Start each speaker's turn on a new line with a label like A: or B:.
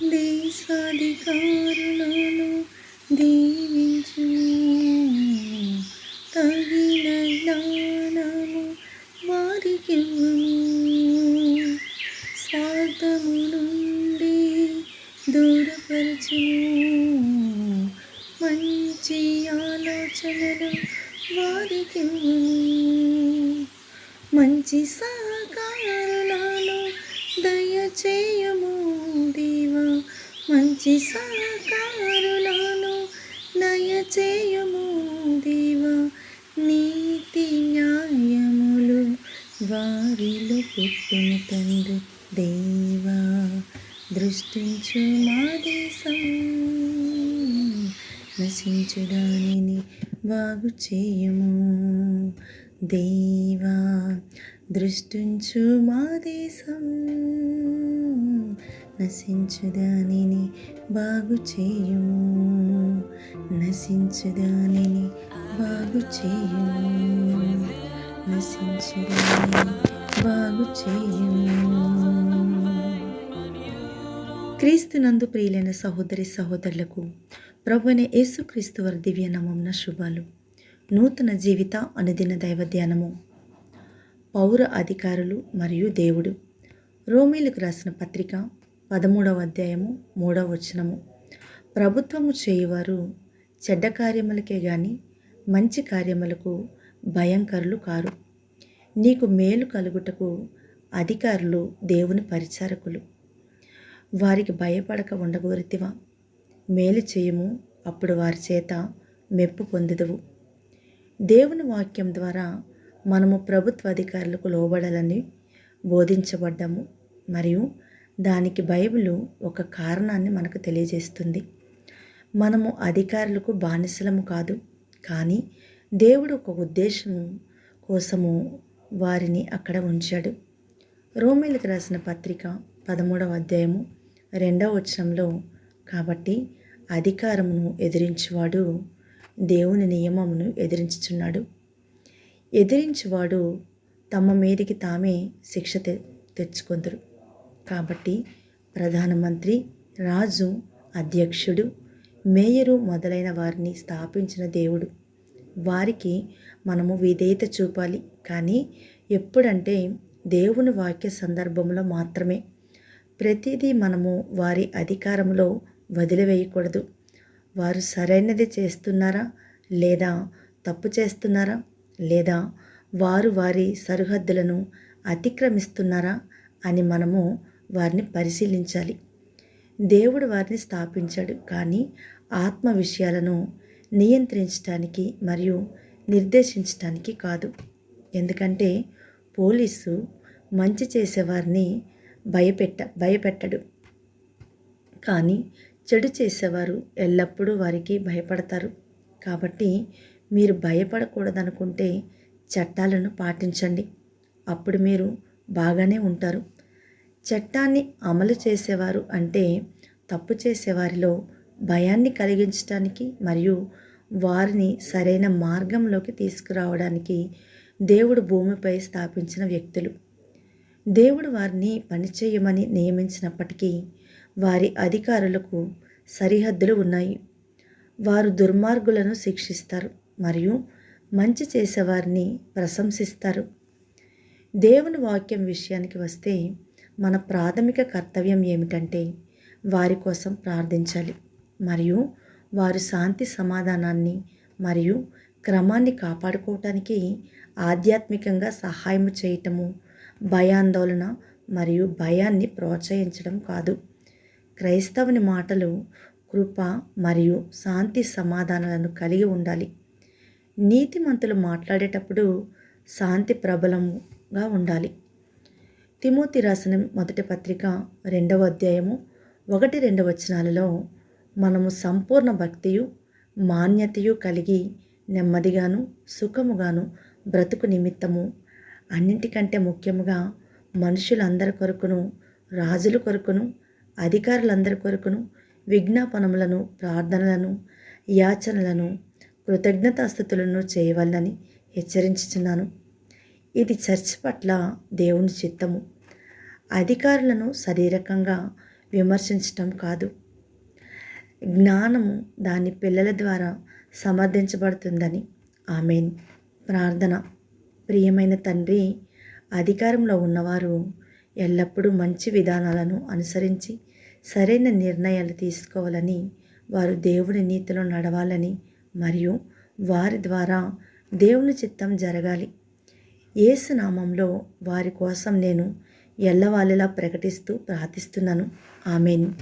A: దేశాధికారులను దీవించు తగిన జ్ఞానము వారికి స్వార్థము నుండి దూరపరచు మంచి ఆలోచనలు వారికి మంచి సహకారులను దయచేయము. మంచి సహకారులను దయచేయము దేవా నీతి న్యాయములు వారిలో పుట్టిన తండ్రి దేవా. దృష్టించు మా దేశం నశించు బాగు చేయము దేవా. దృష్టించు మా దేశం. నశించు దానిని బాగు చేయుము. నశించు దానిని బాగు చేయుము. నశించు దానిని బాగు చేయుము. క్రీస్తునందు ప్రియులైన సహోదరి సహోదరులకు ప్రభుని యేసుక్రీస్తు వారి దివ్యనామంన శుభాలు. నూతన జీవిత అనుదిన దైవ ధ్యానము. పౌర అధికారులు మరియు దేవుడు. రోమీలకు రాసిన పత్రిక పదమూడవ అధ్యాయము మూడవ వచనము. ప్రభుత్వము చేయువారు చెడ్డ కార్యములకే గాని మంచి కార్యములకు భయంకరులు కారు. నీకు మేలు కలుగుటకు అధికారులు దేవుని పరిచారకులు. వారికి భయపడక ఉండగోరితివా? మేలు చేయము అప్పుడు వారి చేత మెప్పు పొందుదువు. దేవుని వాక్యం ద్వారా మనము ప్రభుత్వ అధికారులకు లోబడాలని బోధించబడ్డాము మరియు దానికి బైబిల్ ఒక కారణాన్ని మనకు తెలియజేస్తుంది. మనము అధికారులకు బానిసలము కాదు కానీ దేవుడు ఒక ఉద్దేశము కోసము వారిని అక్కడ ఉంచాడు. రోమిలకు రాసిన పత్రిక పదమూడవ అధ్యాయము రెండవ వచనంలో కాబట్టి అధికారమును ఎదిరించువాడు దేవుని నియమమును ఎదిరించుచున్నాడు. ఎదిరించేవాడు తమ మీదికి తామే శిక్ష తె తెచ్చుకుందరు. కాబట్టి ప్రధానమంత్రి రాజు అధ్యక్షుడు మేయరు మొదలైన వారిని స్థాపించిన దేవుడు. వారికి మనము విధేయత చూపాలి. కానీ ఎప్పుడంటే దేవుని వాక్య సందర్భంలో మాత్రమే. ప్రతిదీ మనము వారి అధికారంలో వదిలివేయకూడదు. వారు సరైనది చేస్తున్నారా? లేదా తప్పు చేస్తున్నారా? లేదా వారు వారి సరిహద్దులను అతిక్రమిస్తున్నారా అని మనము వారిని పరిశీలించాలి. దేవుడు వారిని స్థాపించాడు కానీ ఆత్మ విషయాలను నియంత్రించడానికి మరియు నిర్దేశించడానికి కాదు. ఎందుకంటే పోలీసు మంచి చేసేవారిని భయపెట్ట భయపెట్టడు. కానీ చెడు చేసేవారు ఎల్లప్పుడూ వారికి భయపడతారు. కాబట్టి మీరు భయపడకూడదనుకుంటే చట్టాలను పాటించండి. అప్పుడు మీరు బాగానే ఉంటారు. చట్టాన్ని అమలు చేసేవారు అంటే తప్పు చేసేవారిలో భయాన్ని కలిగించడానికి మరియు వారిని సరైన మార్గంలోకి తీసుకురావడానికి దేవుడు భూమిపై స్థాపించిన వ్యక్తులు. దేవుడు వారిని పనిచేయమని నియమించినప్పటికీ వారి అధికారులకు సరిహద్దులు ఉన్నాయి. వారు దుర్మార్గులను శిక్షిస్తారు. మరియు మంచి చేసేవారిని ప్రశంసిస్తారు. దేవుని వాక్యం విషయానికి వస్తే మన ప్రాథమిక కర్తవ్యం ఏమిటంటే వారి కోసం ప్రార్థించాలి మరియు వారు శాంతి సమాధానాన్ని మరియు క్రమాన్ని కాపాడుకోవటానికి ఆధ్యాత్మికంగా సహాయం చేయటము భయాందోళన మరియు భయాన్ని ప్రోత్సహించడం కాదు. క్రైస్తవుని మాటలు కృప మరియు శాంతి సమాధానాలను కలిగి ఉండాలి. నీతిమంతులు మాట్లాడేటప్పుడు శాంతి ప్రబలంగా ఉండాలి. తిమోతి రాసిన మొదటి పత్రిక రెండవ అధ్యాయము ఒకటి రెండు వచనాలలో మనము సంపూర్ణ భక్తియు మాన్యతయు కలిగి నెమ్మదిగాను సుఖముగాను బ్రతుకు నిమిత్తము. అన్నింటికంటే ముఖ్యముగా మనుషులందరి కొరకును రాజుల కొరకును అధికారులందరి కొరకును విజ్ఞాపనములను ప్రార్థనలను యాచనలను కృతజ్ఞతాస్థుతులను చేయవలనని హెచ్చరించుచున్నాను. ఇది చర్చ్ పట్ల దేవుని చిత్తము. అధికారులను శారీరకంగా విమర్శించటం కాదు. జ్ఞానము దాని పిల్లల ద్వారా సమర్థించబడుతుందని. ఆమెన్. ప్రార్థన. ప్రియమైన తండ్రి అధికారంలో ఉన్నవారు ఎల్లప్పుడూ మంచి విధానాలను అనుసరించి సరైన నిర్ణయాలు తీసుకోవాలని వారు దేవుని నీతిలో నడవాలని మరియు వారి ద్వారా దేవుని చిత్తం జరగాలి. యేసు నామంలో వారి కోసం నేను ఎల్లవాళ్ళలా ప్రకటిస్తూ ప్రార్థిస్తున్నాను. ఆమెన్.